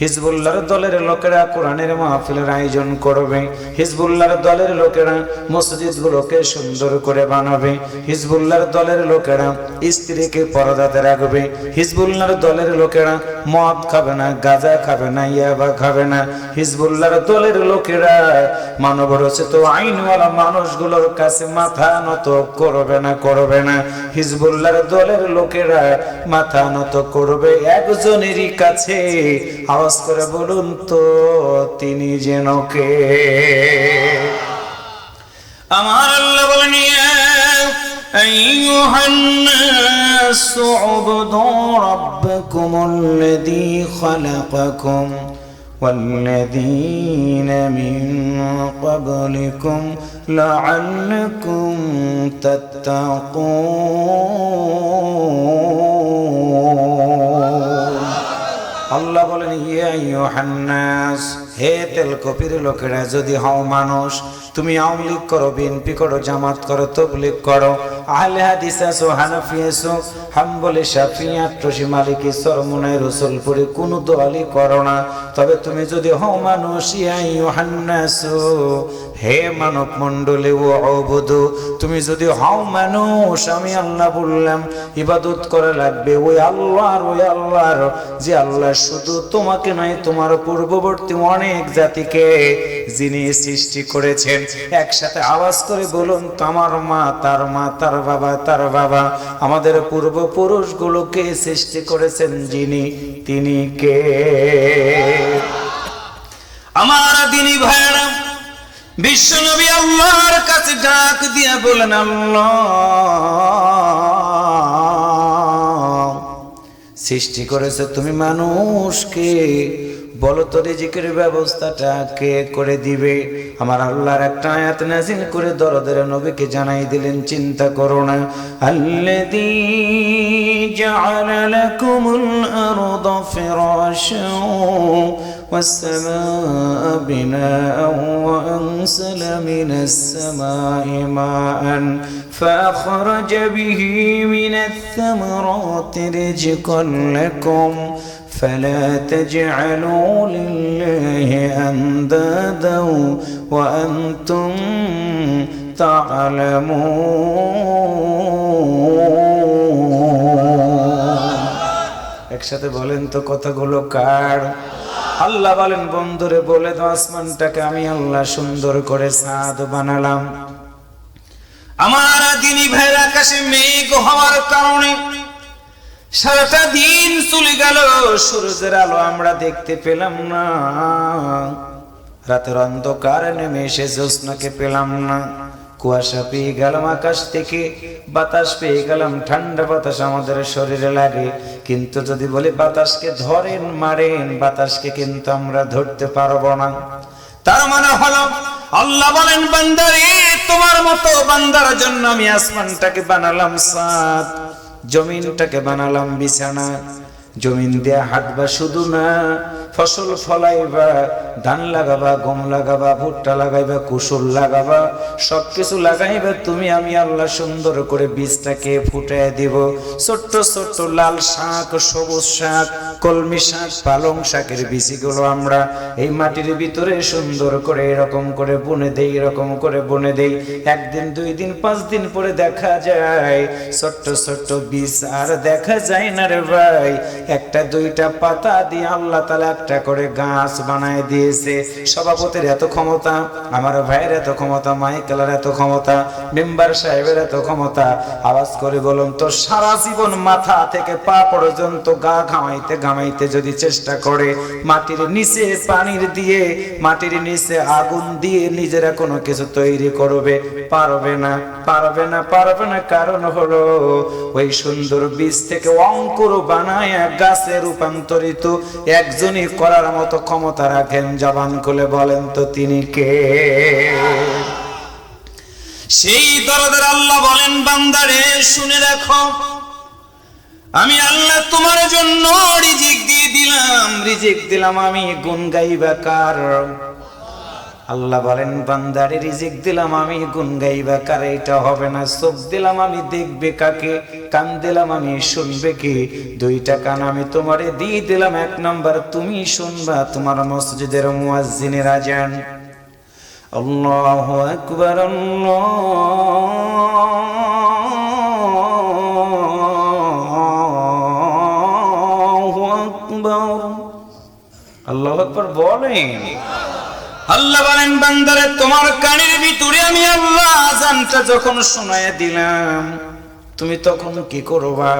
হিজবুল্লাহর দলের লোকেরা কোরআনের মাহফিলের আয়োজন করবে। হিজবুল্লাহর দলের লোকেরা মসজিদগুলোকে সুন্দর করে বানাবে। হিজবুল্লাহর দলের লোকেরা স্ত্রীকে পরদাতে রাখবে। হিজবুল্লাহর দলের লোকেরা মদ খাবে না, গাঁজা খাবে না, ইয়াবা খাবে না। হিজবুল্লাহর দলের লোকেরা মানব রচিত আইনওয়ালা মানুষগুলোর কাছে মাথা নত করবে না করবে না। হিজবুল্লাহর দলের লোকেরা মাথা নত করবে। একজনেরই কাছে আওয়াজ করে বলুন তো তিনি যেন কে আমার আল্লাহ বলেন ইয়া أيها الناس اعبدوا ربكم الذي خلقكم والذين من قبلكم لعلكم تتقون আল্লাহ বলেন ইয়া ইউহান্নাস হে তেল কপির লোকেরা যদি হও মানুষ তুমি আওয়ামী লীগ করো, বিএনপি করো, জামাত করো, তবলিগ করো। আহলে হাদিস আছো, হানাফি আছো, হাম্বলে, শাফি, আট্রসি, মালিকি, সরমুনাই, রসুলপুরে, কোন দোয়ালি করো না। তবে তুমি যদি হও মানুষ, ইয়া ইউহান্নাস, হে মানব মণ্ডলে, ও অবধু, তুমি যদি হও মানুষ, আমি আল্লাহ বললাম, ইবাদত করা লাগবে, ওই আল্লাহর ওই আল্লাহর, যে আল্লাহ শুধু তোমাকে নয়, তোমার পূর্ববর্তী অনেক জাতিকে, যিনি সৃষ্টি করেছেন একসাথে আওয়াজ করে বলুন তো আমার মা, তার মা, তার বাবা তার বাবা, আমাদের পূর্বপুরুষগুলোকে সৃষ্টি করেছেন যিনি, তিনি কে? আমার দিনী ভাইরা বিশ্বনবী আল্লাহর কাছে ডাক দিয়া বলেন আল্লাহ, সৃষ্টি করেছে তুমি মানুষকে বলো তো রিজিকের ব্যবস্থাটা কে করে দিবে আমার আল্লাহর একটা আয়াত নাজিল করে দরদের নবীকে জানাই দিলেন চিন্তা করো না আল্লাযী জাআলা লাকুমুল আরদা ফিরাশাও والسماء بناء وأنزل من السماء ماء فأخرج به من الثمرات رزقا لكم فلا تجعلوا لله أندادا وأنتم تعلمون একসাথে বলেন তো কথাগুলো কার আল্লাহ বলেন বন্ধুরে বলে দাও আসমানটাকে আমি আল্লাহ সুন্দর করে সাদ বানালাম আমার দিনী ভাইয়ের আকাশে মেঘ হওয়ার কারণে সারাটা দিন চলে গেল, সূর্যের আলো আমরা দেখতে পেলাম না। রাতের অন্ধকার নেমে এসে জ্যোৎস্নাকে পেলাম না। কুয়াশা পেয়ে গেলাম আকাশ থেকে, বাতাস পেয়ে গেলাম, ঠান্ডা বাতাস আমাদের শরীরে লাগে। কিন্তু যদি বলি, বাতাসকে ধরেন মারেন, বাতাসকে কিন্তু আমরা ধরতে পারব না। তার মানে হলো, আল্লাহ বলেন, বান্দারে, তোমার মতো বান্দার জন্য আমি আসমানটাকে বানালাম সাত। জমিনটাকে বানালাম বিছানা। জমিন দিয়ে হাঁটবা শুধু না ফসল ফলাইবা, ধান লাগাবা, গম লাগাবা, ভুট্টা লাগাইবা কুসুল লাগাবা, সবকিছু লাগাইবা, তুমি আমি আল্লাহ সুন্দর করে বীজটাকে ফুটাই দিব। ছোট্ট ছোট্ট লাল শাক, সবুজ শাক, কলমি শাক, পালং শাকের বীজগুলো আমরা এই মাটির ভিতরে সুন্দর করে এরকম করে বুনে দেই, এরকম করে বুনে দেই। একদিন, দুই দিন, পাঁচ দিন পরে দেখা যায়, ছোট্ট ছোট্ট বীজ আর দেখা যায় না রে ভাই। একটা, দুইটা পাতা দিয়ে আল্লাহ তালা একটা করে গাছ বানায় দিয়েছে। সভাপতির এত ক্ষমতা, আমার ভাইয়ের এত ক্ষমতা, মাইকেলের এত ক্ষমতা, মেম্বার সাহেবের এত ক্ষমতা, আওয়াজ করে বলুন তো, সারা জীবন মাথা থেকে পা পর্যন্ত গা ঘামাইতে ঘামাইতে যদি চেষ্টা করে, মাটির নিচে পানির দিয়ে, মাটির নিচে আগুন দিয়ে নিজেরা কোনো কিছু তৈরি করবে, পারবে না পারবে না পারবে না, কারণ হলো ওই সুন্দর বীজ থেকে অঙ্কুর বানায় গাছে রূপান্তরিত, একজনই করার মতো ক্ষমতা রাখেন জবান খুলে বলেন তো তিনি কে? সেই দরদের আল্লাহ বলেন, বান্দারে, শুনে দেখো, আমি আল্লাহ তোমার জন্য রিজিক দিয়ে দিলাম। রিজিক দিলাম আমি গুন গাইবা কার আল্লাহ বলেন, বান্দারে রিজিক দিলাম আমি গুন গাইবা কার? এটা হবে না। চোখ দিলাম আমি, দেখবে কাকে? কান দিলাম আমি, শুনবে কি? দুইটা কান আমি তোমারে দিয়ে দিলাম, এক নাম্বার তুমি শুনবা, তোমার মসজিদের মুয়াজ্জিনের আজান আল্লাহু আকবার। আল্লাহু আকবার বলেন। আল্লাহ বলেন, বান্দারে, তোমার কানের ভিতরে আমি আল্লাহ আজানটা যখন শোনায় দিলাম, তুমি তখন কি করবা?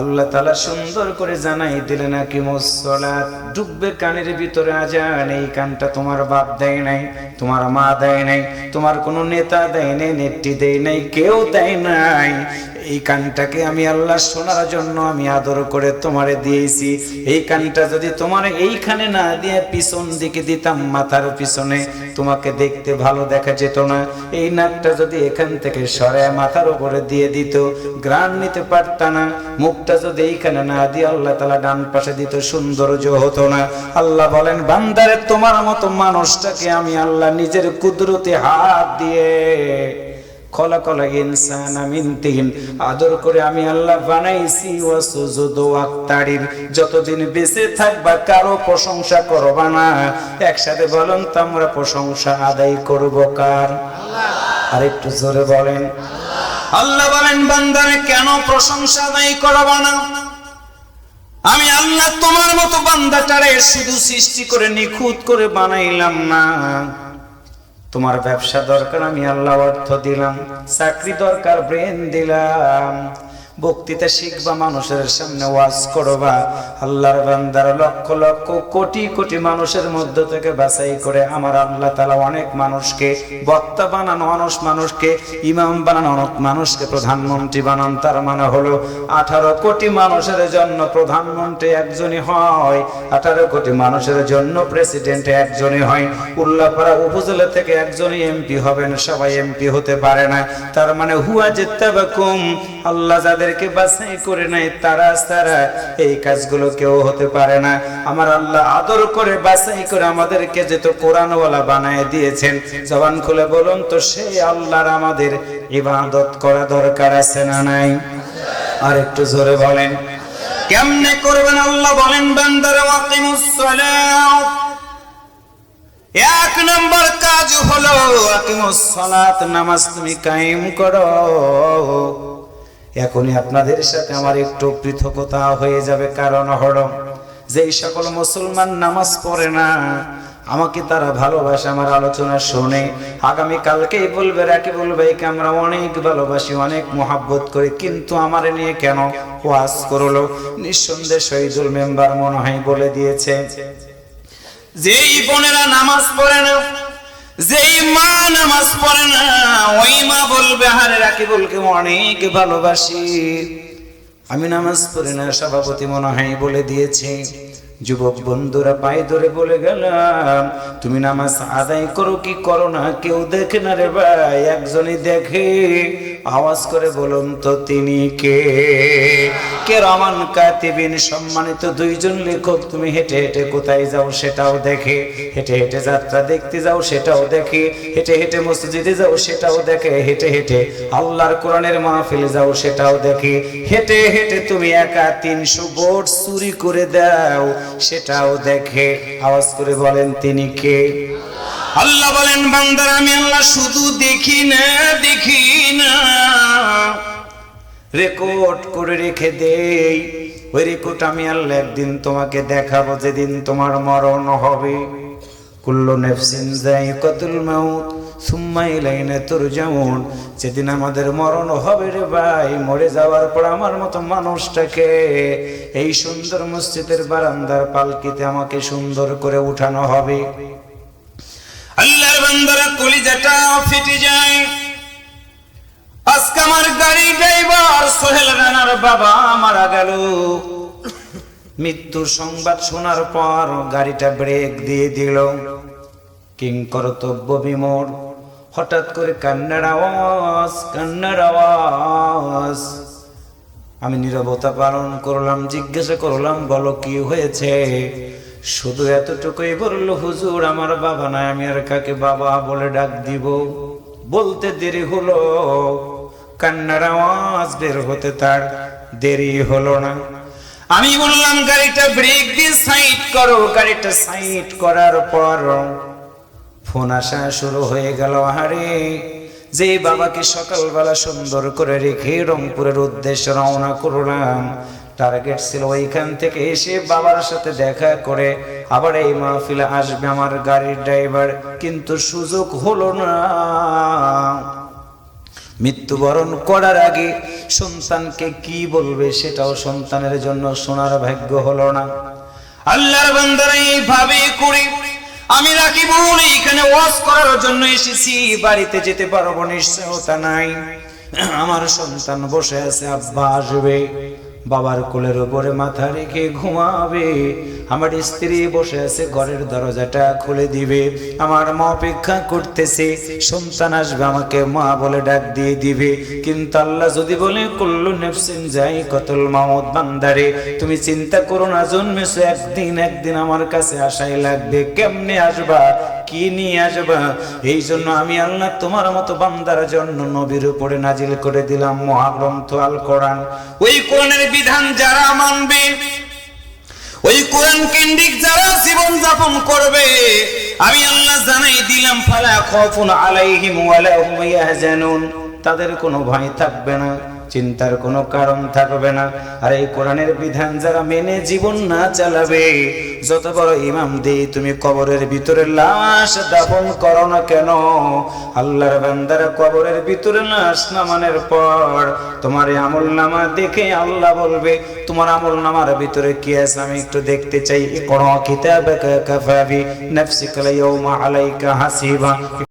আল্লাহ তালা সুন্দর করে জানাই দিলে নাকি মুসলাত ডুববে কানের ভিতরে আজান এই কানটা তোমার বাপ দেয় নাই, তোমার মা দেয় নাই, তোমার কোনো নেতা দেয় নাই, নেত্রী দেয় নাই, কেউ দেয় নাই। এই কানটাকে আমি আল্লাহ শোনার জন্য আমি আদর করে তোমারে দিয়েছি। এই কানটা যদি তোমার এইখানে না দিয়ে পিছন দিকে দিতাম, মাথার পিছনে তোমাকে দেখতে ভালো দেখা যেত না। এই নাকটা যদি এখান থেকে সরে মাথার উপরে দিয়ে দিত গ্রান নিতে পারত না। মুখটা যদি এইখানে না দিয়ে আল্লাহ তালা ডান পাশে দিত, সৌন্দর্য হতো না। আল্লাহ বলেন, বান্দারে, তোমার মতো মানুষটাকে আমি আল্লাহ নিজের কুদরতে হাত দিয়ে খলা আদর করে আমি আল্লাহ বানাইছি ওয়াক্তারির যতদিন বেঁচে থাকবা, কারও প্রশংসা করবা না। একসাথে বলেন তো আমরা প্রশংসা আদায় করব কার? আর একটু জোরে বলেন। আল্লাহ বলেন, বান্দারে কেন প্রশংসা নাই করবা না? আমি আল্লাহ তোমার মতো বান্দাটারে শুধু সৃষ্টি করে নিখুঁত করে বানাইলাম না। তোমার ব্যবসা দরকার, আমি আল্লাহ অর্থ দিলাম, চাকরি দরকার, ব্রেন দিলাম। বক্তৃতা শিখবা, মানুষের সামনে ওয়াজ করবা। আল্লাহর বান্দার লক্ষ লক্ষ কোটি কোটি মানুষের মধ্য থেকে বাছাই করে আমার আল্লাহ তালা অনেক মানুষকে, বক্তা বানানো মানুষ মানুষকে, ইমাম বানানো অনেক মানুষকে প্রধানমন্ত্রী বানান। তার মানে হলো, আঠারো কোটি মানুষের জন্য প্রধানমন্ত্রী একজনই হয়, আঠারো কোটি মানুষের জন্য প্রেসিডেন্ট একজনই হয়। উল্লাপাড়া উপজেলা থেকে একজনই এমপি হবেন, সবাই এমপি হতে পারে না। তার মানে হুয়া যেত্তাবাকুম আল্লাহ যাদেরকে বাছাই করে নাই তারা তারা এই কাজগুলো কেউ হতে পারে না। আমার আল্লাহ আদর করে, বাছাই করে আমাদেরকে যেহেতু কোরআনওয়ালা বানায় দিয়েছেন, জবান খুলে বলুন তো সেই আল্লাহর আমাদের ইবাদত করা দরকার আছে না নাই? আর একটু জোরে বলেন। কেমনে করবেন আল্লাহ বলেন, বান্দার, ওয়াকিমুস সালাত। এক নম্বর কাজ হলো নামাজ তুমি কায়েম করো। এখনই আপনাদের সাথে আমার একটু পৃথকতা হয়ে যাবে কারণ হলো যেই সকল মুসলমান নামাজ পড়ে না, আমাকে তারা ভালোবাসে, আমার আলোচনা শুনে। আগামী কালকেই বলবে রাকে বলবে, একে আমরা অনেক ভালোবাসি, অনেক মোহাব্বত করি, কিন্তু আমার নিয়ে কেন ওয়াজ করল? নিঃসন্দেহ শহীদুল মেম্বার মনে হয় বলে দিয়েছে। যেই বোনেরা নামাজ পড়ে না যেই মা নামাজ পড়ে না, ওই মা বলবে হারে রাখি বলকে অনেক ভালোবাসি। আমি নামাজ পড়ি না, সভাপতি মনে হয় বলে দিয়েছে। যুবক বন্ধুরা পায়ে ধরে বলে গেলাম, তুমি নামাজ আদায় করো কি করো না? কেউ দেখে না রে ভাই, একজনই দেখে। আওয়াজ করে বলুন তো তিনি কে? কে রমান কাতিবিন? সম্মানিত দুইজন লেখক, তুমি হেঁটে হেঁটে কোথায় যাও সেটাও দেখে। হেঁটে হেঁটে যাত্রা দেখতে যাও সেটাও দেখে। হেঁটে হেঁটে মসজিদে যাও সেটাও দেখে। হেঁটে হেঁটে আল্লাহর কোরআনের মাহফিলে যাও সেটাও দেখে। হেঁটে হেঁটে তুমি একা তিনশো বোর্ড চুরি করে দাও সেটাও দেখে। আওয়াজ করে বলেন তিনি কে? আল্লাহ বলেন, বান্দার, আমি আল্লাহ শুধু দেখি না দেখি। রেকর্ড করে রেখে দেই। ওই রেকর্ড আমি আল্লাহ একদিন তোমাকে দেখাবো যেদিন তোমার মরণ হবে। কুল্লু নেফসিন যায়িকাতুল মাউত, সুম্মা ইলাইনা তুরজাউন। যেদিন আমাদের মরণ হবে রে ভাই, মরে যাওয়ার পর আমার মতো মানুষটাকে এই সুন্দর মসজিদের বারান্দার পালকিতে আমাকে সুন্দর করে উঠানো হবে। আল্লাহর বান্দারা কলিজাটা ফেটে যায়। আজকে আমার গাড়ি ড্রাইভার সোহেল রানার বাবা মারা গেল। মৃত্যুর সংবাদ শোনার পর গাড়িটা ব্রেক দিয়ে দিল। কিং বিমোর হঠাৎ করে কান্নার আওয়াজ কান্নার আওয়াজ। আমি নীরবতা পালন করলাম, জিজ্ঞাসা করলাম, বলো কি হয়েছে? শুধু এতটুকুই বলল, হুজুর, আমার বাবা নাই, আমি আর কাকে বাবা বলে ডাক দিব? বলতে দেরি হলো। কান্নার আওয়াজ বের হতে তার দেরি হলো না। আমি বললাম, গাড়িটা ব্রেক দিয়ে সাইড করো। গাড়িটা সাইড করার পর ফোন আসা শুরু হয়ে গেল। আহারে, যে বাবাকে সকালবেলা সুন্দর করে রেখে রংপুরের উদ্দেশ্যে রওনা করলাম। টার্গেট ছিল ওইখান থেকে এসে বাবার সাথে দেখা করে আবার এই মাহফিলে আসবে আমার গাড়ির ড্রাইভার, কিন্তু সুযোগ হলো না। মৃত্যুবরণ করার আগে সন্তানকে কি বলবে সেটাও সন্তানের জন্য শোনার ভাগ্য হলো না। আল্লাহর বান্দারা এইভাবে করে, আমি রাখি বলে এখানে ওয়াজ করার জন্য এসেছি, বাড়িতে যেতে পারব, নিশ্চয়তা নাই। আমার সন্তান বসে আছে, আব্বা আসবে। বাবার কোলের উপরে মাথা রেখে ঘুমাবে। আমার স্ত্রী বসে আছে, ঘরের দরজাটা খুলে দিবে। আমার মা অপেক্ষা করতেছে, সন্তান আসবে আমাকে মা বলে ডাক দিয়ে দিবে। কিন্তু আল্লাহ যদি বলে, কুল্লু নেফসিন যাই কতল মামদ বান্দারে, তুমি চিন্তা করো না, জন্মেছো একদিন একদিন আমার কাছে আসাই লাগবে। কেমনে আসবা? কি নিয়ে আসবা? এই জন্য আমি আল্লাহ তোমার মতো বান্দার জন্য নবীর উপরে নাজিল করে দিলাম মহাগ্রন্থ আল কোরআন ওই কোরআনের বিধান যারা মানবে, ওই কোরআন কেন্দ্রিক যারা জীবন যাপন করবে, আমি আল্লাহ জানাই দিলাম, ফালা খাউফুন আলাইহিম ওয়ালা হুম ইয়াহজানুন। তাদের কোনো ভয় থাকবে না। চিন্তার কোনো কারণ থাকবে না। আর এই কোরআনের বিধান যারা মেনে জীবন না চালাবে, যত বড় ইমাম দেই তুমি কবরের ভিতরে লাশ দাফন করো না কেন? আল্লাহর বান্দারা কবরের ভিতরে লাশ নামানোর পর তোমার আমল নামা দেখে আল্লাহ বলবে, তোমার আমল নামার ভিতরে কি আছে? আমি একটু দেখতে চাই। কোন কিতাবাকা কাফাবি নাফসিকা ইয়াউমা আলাইকা হাসিবা।